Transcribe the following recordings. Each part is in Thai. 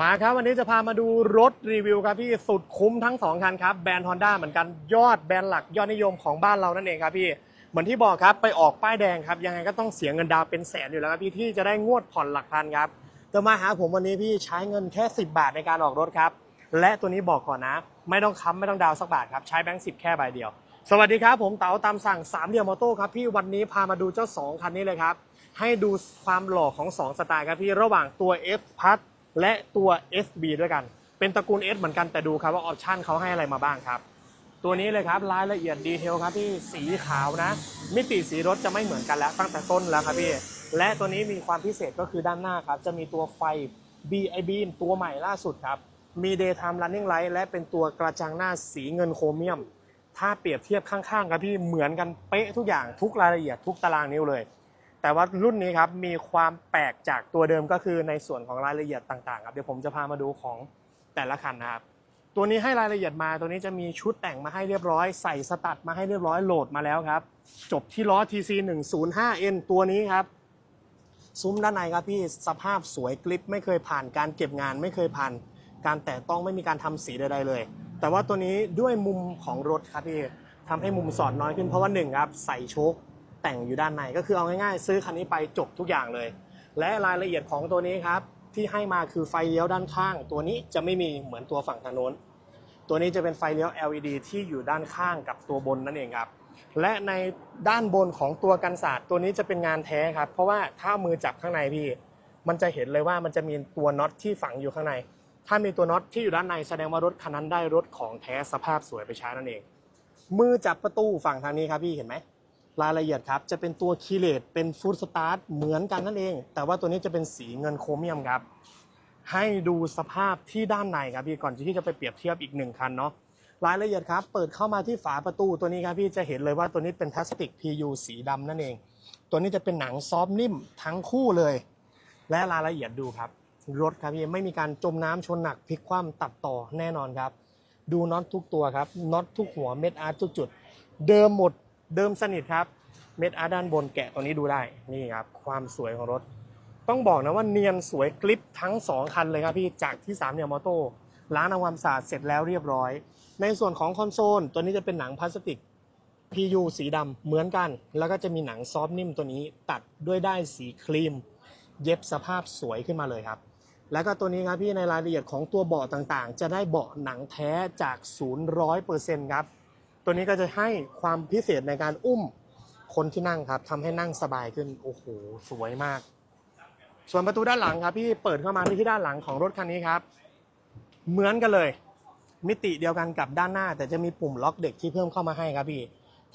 มาครับวันนี้จะพามาดูรถรีวิวครับพี่สุดคุ้มทั้งสองคันครับแบรนด์ Honda เหมือนกันยอดแบรนด์หลักยอดนิยมของบ้านเรานั่นเองครับพี่เหมือนที่บอกครับไปออกป้ายแดงครับยังไงก็ต้องเสียเงินดาวน์เป็นแสนอยู่แล้วครับพี่ที่จะได้งวดผ่อนหลักพันครับแต่มาหาผมวันนี้พี่ใช้เงินแค่ 10 บาทในการออกรถครับและตัวนี้บอกก่อนนะ ไม่ต้องค้ำไม่ต้องดาวน์สักบาทครับใช้แบงค์สิบแค่ใบเดียว สวัสดีครับผมเต๋าตามสั่งสามเดียวมอโต้ครับพี่วันนี้พามาดูเจ้าสองคันนี้เลยครับให้ดูความหล่อของ 2 สไตล์ครับพี่ระหว่างตัว F พัท และตัว SB ด้วยกัน เป็นตระกูล S เหมือนกันแต่ดูครับว่าออปชันเขาให้อะไรมาบ้างครับ ตัวนี้เลยครับรายละเอียดดีเทลครับพี่สีขาวนะ มิติสีรถจะไม่เหมือนกันแล้วตั้งแต่ต้นแล้วครับพี่และตัวนี้มีความพิเศษก็คือด้านหน้าครับ จะมีตัวไฟ BIB ตัวใหม่ล่าสุดครับ มี Daytime Running Light และเป็นตัวกระจังหน้าสีเงินโครเมียม ถ้าเปรียบเทียบข้างๆครับพี่เหมือนกันเป๊ะทุกอย่างทุกรายละเอียดทุกตารางนิ้วเลย แต่ว่ารุ่นนี้ครับมีความแปลกจากตัวเดิมก็คือในส่วนของรายละเอียดต่างๆครับเดี๋ยวผมจะพามาดูของแต่ละคันนะครับตัวนี้ให้รายละเอียดมาตัวนี้จะมีชุดแต่งมาให้เรียบร้อย ใส่สตัดมาให้เรียบร้อยโหลดมาแล้วครับ จบที่ล้อ TC 105N ตัวนี้ครับ ซุ้มด้านในครับพี่สภาพสวยกริปไม่เคยผ่านการเก็บงานไม่เคยผ่าน การแตะต้องไม่มีการทำสีใดๆเลย แต่ว่าตัวนี้ด้วยมุมของรถครับพี่ทำให้มุมสอดน้อยขึ้นเพราะว่าหนึ่งครับใส่โชค แต่งอยู่ด้านในก็คือเอาง่ายๆ ซื้อคันนี้ไปจบทุกอย่างเลย และรายละเอียดของตัวนี้ครับที่ให้มาคือไฟเลี้ยวด้านข้าง ตัวนี้จะไม่มีเหมือนตัวฝั่งทางโน้น ตัวนี้จะเป็นไฟเลี้ยว LED ที่อยู่ด้านข้างกับตัวบนนั่นเองครับและในด้านบนของตัวกันศาสตร์ตัวนี้จะเป็นงานแท้ครับ เพราะว่าถ้าเอามือจับข้างในพี่ มันจะเห็นเลยว่ามันจะมีตัวน็อตที่ฝังอยู่ข้างใน ถ้ามีตัวน็อตที่อยู่ด้านในแสดงว่ารถคันนั้นได้รถของแท้สภาพสวยไปใช้นั่นเอง มือจับประตูฝั่งทางนี้ครับพี่เห็นไหม รายละเอียดครับ จะเป็นตัวคีเลตเป็นฟูดสตาร์ทเหมือนกันนั่นเอง แต่ว่าตัวนี้จะเป็นสีเงินโครเมียมครับ ให้ดูสภาพที่ด้านในครับพี่ก่อนที่จะไปเปรียบเทียบอีกหนึ่งคันเนาะรายละเอียดครับ เปิดเข้ามาที่ฝาประตูตัวนี้ครับพี่จะเห็นเลยว่าตัวนี้เป็นพลาสติก PU สีดำนั่นเอง ตัวนี้จะเป็นหนังซอฟนิ่มทั้งคู่เลย และรายละเอียดดูครับรถครับพี่ไม่มีการจมน้ำชนหนักพลิกคว่ำตัดต่อแน่นอนครับ ดูน็อตทุกตัวครับน็อตทุกหัวเม็ดอาร์ตทุกจุด เดิมหมด เดิมสนิทครับ เม็ดอาร์ด้านบนแกะตัวนี้ดูได้ นี่ครับ ความสวยของรถ ต้องบอกนะว่าเนียนสวยกลิปทั้ง 2 คันเลยครับพี่ จากที่3เนี่ยมอโต้ล้างทำความสะอาดเสร็จแล้วเรียบร้อย ในส่วนของคอนโซล ตัวนี้จะเป็นหนังพลาสติก PU สีดำเหมือนกัน แล้วก็จะมีหนังซอฟนิ่มตัวนี้ตัดด้วยได้สีครีม เย็บสภาพสวยขึ้นมาเลยครับ แล้วก็ตัวนี้ครับพี่ในรายละเอียดของตัวเบาะต่างๆ จะได้เบาะหนังแท้จากศูนย์ร้อยเปอร์เซ็นต์ครับ ตัวนี้ก็จะให้ความพิเศษในการอุ้มคนที่นั่งครับทำให้นั่งสบายขึ้นโอ้โหสวยมาก ส่วนประตูด้านหลังครับพี่เปิดเข้ามาที่ด้านหลังของรถคันนี้ครับ เหมือนกันเลย มิติเดียวกันกับด้านหน้า แต่จะมีปุ่มล็อกเด็กที่เพิ่มเข้ามาให้ครับพี่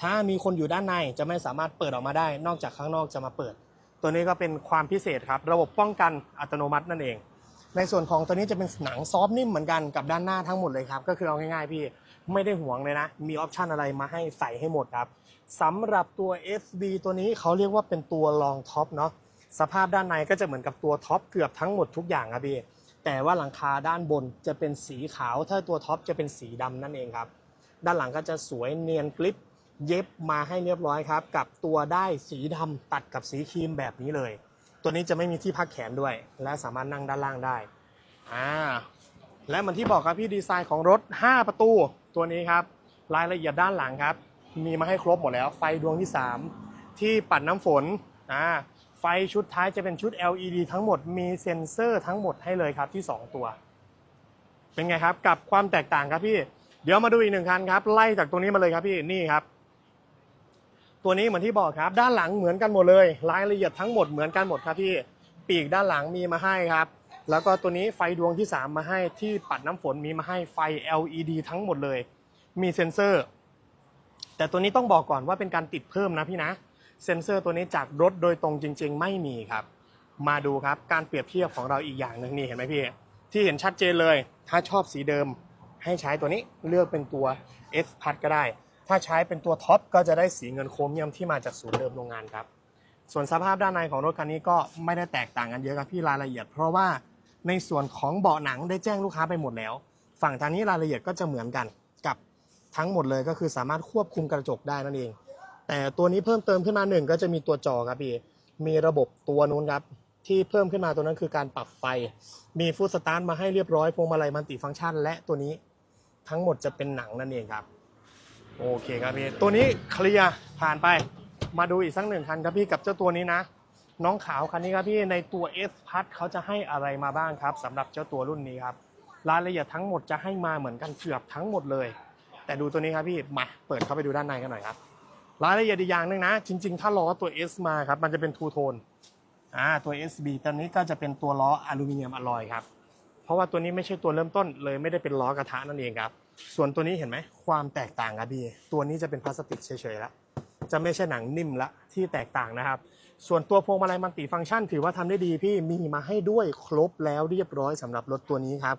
ถ้ามีคนอยู่ด้านในจะไม่สามารถเปิดออกมาได้ นอกจากข้างนอกจะมาเปิด ตัวนี้ก็เป็นความพิเศษครับ ระบบป้องกันอัตโนมัตินั่นเอง ในส่วนของตัวนี้จะเป็นหนังซอฟนิ่มเหมือนกันกับด้านหน้าทั้งหมดเลยครับ ก็คือเอาง่ายๆพี่ไม่ได้ห่วงเลยนะ มีออปชันอะไรมาให้ใส่ให้หมดครับสำหรับตัว SB ตัวนี้เขาเรียกว่าเป็นตัวรองท็อปเนาะสภาพด้านในก็จะเหมือนกับตัวท็อปเกือบทั้งหมดทุกอย่างครับพี่แต่ว่าหลังคาด้านบนจะเป็นสีขาว ถ้าตัวท็อปจะเป็นสีดำนั่นเองครับ ด้านหลังก็จะสวยเนียนกริปเย็บมาให้เรียบร้อยครับ กับตัวได้สีดำตัดกับสีครีมแบบนี้เลย ตัวนี้จะไม่มีที่พักแขนด้วย และสามารถนั่งด้านล่างได้อ่าและเหมือนที่บอกครับพี่ดีไซน์ของรถ 5 ประตูตัวนี้ครับ รายละเอียดด้านหลังครับ มีมาให้ครบหมดแล้ว ไฟดวงที่ 3 ที่ปัดน้ำฝนอ่าไฟชุดท้ายจะเป็นชุด LED ทั้งหมดมีเซ็นเซอร์ทั้งหมดให้เลยครับที่ 2 ตัว เป็นไงครับกับความแตกต่างครับพี่ เดี๋ยวมาดูอีกหนึ่งคันครับ ไล่จากตรงนี้มาเลยครับพี่นี่ครับ ตัวนี้เหมือนที่บอกครับ ด้านหลังเหมือนกันหมดเลย รายละเอียดทั้งหมดเหมือนกันหมดครับพี่ปีกด้านหลังมีมาให้ครับ แล้วก็ตัวนี้ไฟดวงที่ 3 มาให้ที่ปัดน้ำฝนมีมาให้ไฟ LED ทั้งหมดเลย มีเซ็นเซอร์ แต่ตัวนี้ต้องบอกก่อนว่าเป็นการติดเพิ่มนะพี่นะ เซ็นเซอร์ตัวนี้จากรถโดยตรงจริง ๆ ไม่มีครับ มาดูครับการเปรียบเทียบของเราอีกอย่างหนึ่งนี่เห็นไหมพี่ที่เห็นชัดเจนเลย ถ้าชอบสีเดิมให้ใช้ตัวนี้เลือกเป็นตัว S พัดก็ได้ ถ้าใช้เป็นตัวท็อปก็จะได้สีเงินโครเมียมที่มาจากศูนย์เดิมโรงงานครับ ส่วนสภาพด้านในของรถคันนี้ก็ไม่ได้แตกต่างกันเยอะครับพี่รายละเอียด เพราะว่าในส่วนของเบาะหนังได้แจ้งลูกค้าไปหมดแล้ว ฝั่งทางนี้รายละเอียดก็จะเหมือนกันกับทั้งหมดเลยก็คือสามารถควบคุมกระจกได้นั่นเอง แต่ตัวนี้เพิ่มเติมขึ้นมาหนึ่งก็จะมีตัวจอครับพี่มีระบบตัวนู้นครับที่เพิ่มขึ้นมาตัวนั้นคือการปรับไฟ มีฟูดสตาร์ทมาให้เรียบร้อยพวงมาลัยมัลติฟังก์ชัน และตัวนี้ทั้งหมดจะเป็นหนังนั่นเองครับ โอเคครับพี่ ตัวนี้เคลียร์ผ่านไป มาดูอีกสักหนึ่งคันครับพี่กับเจ้าตัวนี้นะ น้องขาวคันนี้ครับพี่ในตัว S พัทเขาจะให้อะไรมาบ้างครับสำหรับเจ้าตัวรุ่นนี้ครับรายละเอียดทั้งหมดจะให้มาเหมือนกันเกือบทั้งหมดเลย แต่ดูตัวนี้ครับพี่มาเปิดเข้าไปดูด้านในกันหน่อยครับรายละเอียดอีกอย่างหนึ่งนะ จริง ๆ ถ้าล้อตัว S มาครับมันจะเป็นทูโทนอ่าตัว SB ตัวนี้ก็จะเป็นตัวล้ออลูมิเนียมอลลอยครับ เพราะว่าตัวนี้ไม่ใช่ตัวเริ่มต้นเลยไม่ได้เป็นล้อกระทะนั่นเองครับ ส่วนตัวนี้เห็นไหมความแตกต่างครับพี่ตัวนี้จะเป็นพลาสติกเฉยๆแล้วจะไม่ใช่หนังนิ่มละที่แตกต่างนะครับ ส่วนตัวพวงมาลัยมัลติฟังก์ชัน ถือว่าทำได้ดีพี่มีมาให้ด้วยครบแล้วเรียบร้อยสำหรับรถตัวนี้ครับ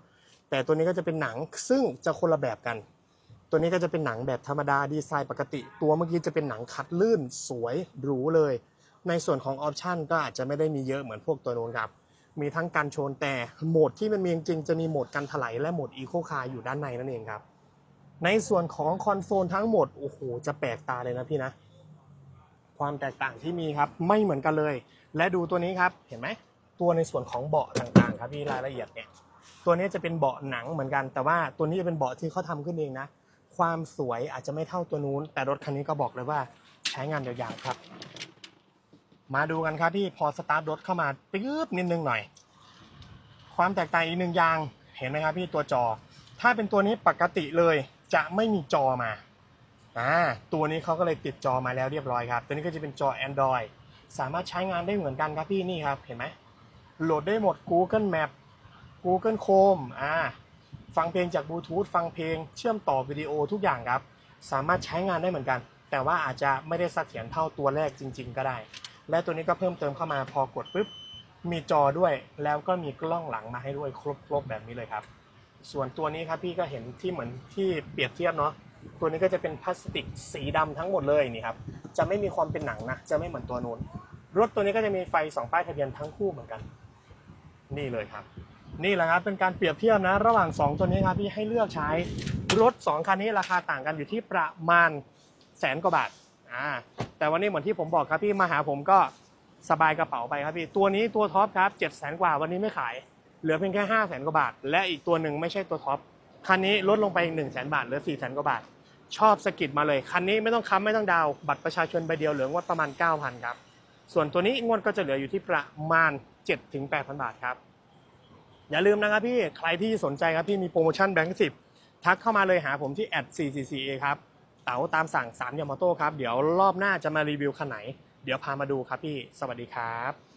แต่ตัวนี้ก็จะเป็นหนังซึ่งจะคนละแบบกัน ตัวนี้ก็จะเป็นหนังแบบธรรมดาดีไซน์ปกติ ตัวเมื่อกี้จะเป็นหนังคัดลื่นสวยหรูเลย ในส่วนของออปชันก็อาจจะไม่ได้มีเยอะเหมือนพวกตัวโน้นครับ มีทั้งการชนแต่โหมดที่มันมีจริงๆจะมีโหมดการถลายและโหมดอีโคคาร์อยู่ด้านในนั่นเองครับ ในส่วนของคอนโซลทั้งหมดโอ้โหจะแปลกตาเลยนะพี่นะ ความแตกต่างที่มีครับไม่เหมือนกันเลย และดูตัวนี้ครับเห็นไหมตัวในส่วนของเบาะต่างๆ ครับพี่รายละเอียดเนี่ยตัวนี้จะเป็นเบาะหนังเหมือนกัน แต่ว่าตัวนี้จะเป็นเบาะที่เขาทำขึ้นเองนะ ความสวยอาจจะไม่เท่าตัวนู้น แต่รถคันนี้ก็บอกเลยว่าใช้งานยาวๆครับ มาดูกันครับพี่พอสตาร์ทรถเข้ามาปึ๊บนิดนึงหน่อย ความแตกต่างอีกหนึ่งอย่างเห็นไหมครับพี่ตัวจอ ถ้าเป็นตัวนี้ปกติเลยจะไม่มีจอมาอ่าตัวนี้เขาก็เลยติดจอมาแล้วเรียบร้อยครับ ตัวนี้ก็จะเป็นจอ Android สามารถใช้งานได้เหมือนกันครับพี่นี่ครับเห็นไหมโหลดได้หมด Google Map Google Chrome อ่าฟังเพลงจากบลูทูธฟังเพลงเชื่อมต่อวิดีโอทุกอย่างครับ สามารถใช้งานได้เหมือนกัน แต่ว่าอาจจะไม่ได้เสถียรเท่าตัวแรกจริง ๆ ก็ได้ และตัวนี้ก็เพิ่มเติมเข้ามาพอกดปุ๊บมีจอด้วยแล้วก็มีกล้องหลังมาให้ด้วยครบๆแบบนี้เลยครับ ส่วนตัวนี้ครับพี่ก็เห็นที่เหมือนที่เปรียบเทียบเนาะตัวนี้ก็จะเป็นพลาสติกสีดำทั้งหมดเลยนี่ครับจะไม่มีความเป็นหนังนะจะไม่เหมือนตัวนู้นรถตัวนี้ก็จะมีไฟสองป้ายทะเบียนทั้งคู่เหมือนกัน นี่เลยครับ นี่แหละครับเป็นการเปรียบเทียบนะ ระหว่าง 2 ตัวนี้ครับพี่ให้เลือกใช้รถ 2คันนี้ราคาต่างกันอยู่ที่ประมาณแสนกว่าบาทอ่า แต่วันนี้เหมือนที่ผมบอกครับพี่มาหาผมก็สบายกระเป๋าไปครับพี่ ตัวนี้ตัวท็อปครับเจ็ดแสนกว่าวันนี้ไม่ขาย เหลือเพียงแค่ห้าแสนกว่าบาท และอีกตัวหนึ่งไม่ใช่ตัวท็อปคันนี้ลดลงไปอีกหนึ่งแสนบาทเหลือสี่แสนกว่าบาท ชอบสกิดมาเลย คันนี้ไม่ต้องค้ำไม่ต้องดาวบัตรประชาชนใบเดียวเหลืองวดประมาณ 9,000ครับส่วนตัวนี้งวดก็จะเหลืออยู่ที่ประมาณ 7-8,000 บาทครับ อย่าลืมนะครับพี่ใครที่สนใจครับพี่มีโปรโมชั่นแบงค์สิบทักเข้ามาเลยหาผมที่ @444a ครับ เต๋าตามสั่ง3ยามาโต้ครับ เดี๋ยวรอบหน้าจะมารีวิวคันไหน เดี๋ยวพามาดูครับพี่ สวัสดีครับ